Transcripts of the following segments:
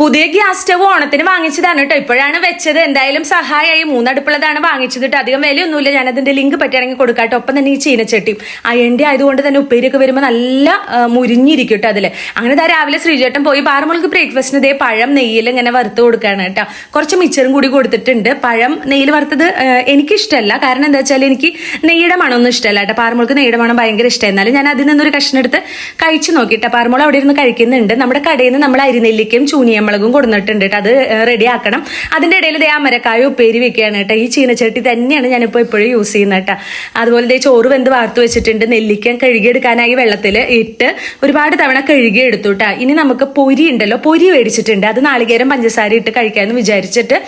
പുതിയ gas stove ഓണത്തിന് വാങ്ങിച്ചതാണ് കേട്ടോ. ഇപ്പോഴാണ് വെച്ചത്. എന്തായാലും സഹായമായി മൂന്നടുപ്പുള്ളതാണ് വാങ്ങിച്ചത് കേട്ടോ. അധികം വിലയൊന്നുമില്ല. ഞാൻ അതിന്റെ ലിങ്ക് പറ്റുകയാണെങ്കിൽ കൊടുക്കാട്ടോ ഒപ്പം തന്നെ ഈ ചീനച്ചട്ടിയും. അയണ്ടി ആയതുകൊണ്ട് തന്നെ ഉപ്പേരിയൊക്കെ വരുമ്പോൾ നല്ല മുരിഞ്ഞിരിക്കും കേട്ടോ അതിൽ അങ്ങനെ ദാ രാവിലെ ശ്രീചേട്ടൻ പോയി പാറമുളക്ക് ബ്രേക്ക്ഫാസ്റ്റിന് ഇതേ പഴം നെയ്യിൽ ഇങ്ങനെ വറുത്ത് കൊടുക്കുകയാണ് കേട്ടോ. കുറച്ച് മിച്ചറും കൂടി കൊടുത്തിട്ടുണ്ട്. പഴം നെയ്യിൽ വറുത്തത് എനിക്ക് എനിക്കിഷ്ടമല്ല കാരണം എന്താ വെച്ചാൽ എനിക്ക് നെയ്യുടെ മണമൊന്നും ഇഷ്ടമല്ല കേട്ടോ. പാറമുളക്ക് നെയ്യുടെ മണം ഭയങ്കര ഇഷ്ടം. എന്നാലും ഞാൻ അതിൽ നിന്നൊരു കഷ്ണം എടുത്ത് കഴിച്ചു നോക്കിയിട്ട് പാറമുള അവിടെ ഇരുന്ന് കഴിക്കുന്നുണ്ട്. നമ്മുടെ കടയിൽ നിന്ന് നമ്മൾ അരിനെല്ലിക്കയും ചൂനിയമ്പളകും കൊടുത്തിട്ടുണ്ട് കേട്ടോ അത് റെഡി ആക്കണം അതിന്റെ ഇടയിൽ ദേ അമരക്കായ ഉപ്പേരി വെക്കുകയാണ് കേട്ടോ ഈ ചീനച്ചട്ടി തന്നെയാണ് ഞാനിപ്പോൾ എപ്പോഴും യൂസ് ചെയ്യുന്നത് കേട്ടോ അതുപോലെ ദേ ചോറ് വെന്ത് വാർത്ത് വെച്ചിട്ടുണ്ട്. നെല്ലിക്ക കഴുകിയെടുക്കാനായി വെള്ളത്തിൽ ഇട്ട് ഒരുപാട് തവണ കഴുകി എടുത്തു കേട്ടോ ഇനി നമുക്ക് പൊരി ഉണ്ടല്ലോ പൊരി മേടിച്ചിട്ടുണ്ട്. അത് നാളികേരം പഞ്ചസാര ഇട്ട് കഴിക്കാമെന്ന് വിചാരിച്ചിട്ട്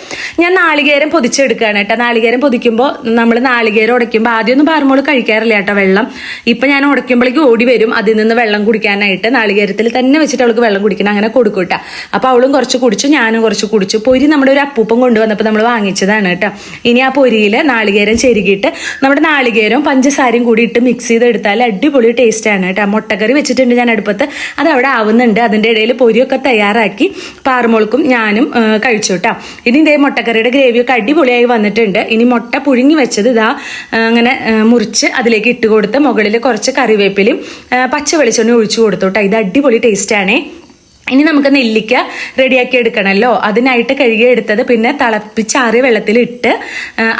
ഞാൻ നാളികേരം പൊതിച്ചെടുക്കുകയാണ് കേട്ടോ നാളികേരം പൊതിക്കുമ്പോൾ നമ്മൾ നാളികേരം ഉടയ്ക്കുമ്പോൾ ആദ്യമൊന്നും പാറുമ്പോൾ കഴിക്കാറില്ല കേട്ടോ വെള്ളം. ഇപ്പം ഞാൻ ഉടയ്ക്കുമ്പോഴേക്കും ഓടി വരും. അതിൽ നിന്ന് വെള്ളം കുടിക്കാനായിട്ട് നാളികേരത്തിൽ തന്നെ വെച്ചിട്ട് അവൾക്ക് വെള്ളം കുടിക്കണം. അങ്ങനെ കൊടുക്കും കേട്ടോ അപ്പോൾ അവളും കുറച്ച് കുടിച്ചു ഞാനും കുറച്ച് കുടിച്ചു. പൊരി നമ്മുടെ ഒരു അപ്പൂപ്പം കൊണ്ടുവന്നപ്പോൾ നമ്മൾ വാങ്ങിച്ചതാണ് കേട്ടോ. ഇനി ആ പൊരിയിൽ നാളികേരം ചെരുകിയിട്ട് നമ്മുടെ നാളികേരവും പഞ്ചസാരയും കൂടി ഇട്ട് മിക്സ് ചെയ്തെടുത്താൽ അടിപൊളി ടേസ്റ്റാണ് കേട്ടോ. മുട്ടക്കറി വെച്ചിട്ടുണ്ട് ഞാൻ അടുപ്പത്ത്. അത് അവിടെ ആവുന്നുണ്ട്. അതിന്റെ ഇടയിൽ പൊരിയൊക്കെ തയ്യാറാക്കി പാറുമോൾക്കും ഞാനും കഴിച്ചു കേട്ടോ. ഇനി ഇതേ മുട്ടക്കറിയുടെ ഗ്രേവിയൊക്കെ അടിപൊളിയായി വന്നിട്ടുണ്ട്. ഇനി മുട്ട പുഴുങ്ങി വെച്ചത് ഇതാ അങ്ങനെ മുറിച്ച് അതിലേക്ക് ഇട്ട് കൊടുത്ത് മുകളിൽ കുറച്ച് കറിവേപ്പിലും പച്ച വെളിച്ചെണ്ണ ഒഴിച്ചു കൊടുത്തു കേട്ടോ. ഇത് അടിപൊളി ടേസ്റ്റാണേ ഇനി നമുക്ക് നെല്ലിക്ക റെഡിയാക്കി എടുക്കണമല്ലോ അതിനായിട്ട് കഴുകി എടുത്തത് പിന്നെ തിളപ്പിച്ചാറിയ വെള്ളത്തിലിട്ട്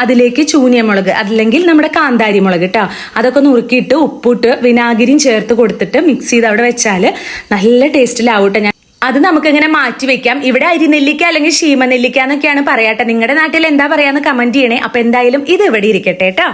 അതിലേക്ക് ചൂനിയ മുളക് അല്ലെങ്കിൽ നമ്മുടെ കാന്താരി മുളക് കേട്ടോ അതൊക്കെ നുറുക്കിയിട്ട് ഉപ്പിട്ട് വിനാഗിരിയും ചേർത്ത് കൊടുത്തിട്ട് മിക്സ് ചെയ്ത് അവിടെ വെച്ചാൽ നല്ല ടേസ്റ്റിലാവട്ടെ ഞാൻ. അത് നമുക്ക് ഇങ്ങനെ മാറ്റി വെക്കാം. ഇവിടെ അരിനെല്ലിക്ക അല്ലെങ്കിൽ ശീമ നെല്ലിക്ക എന്നൊക്കെയാണ് പറയാട്ടെ നിങ്ങളുടെ നാട്ടിൽ എന്താ പറയാന്ന് കമന്റ് ചെയ്യണേ. അപ്പൊ എന്തായാലും ഇത് ഇവിടെ ഇരിക്കട്ടെ കേട്ടോ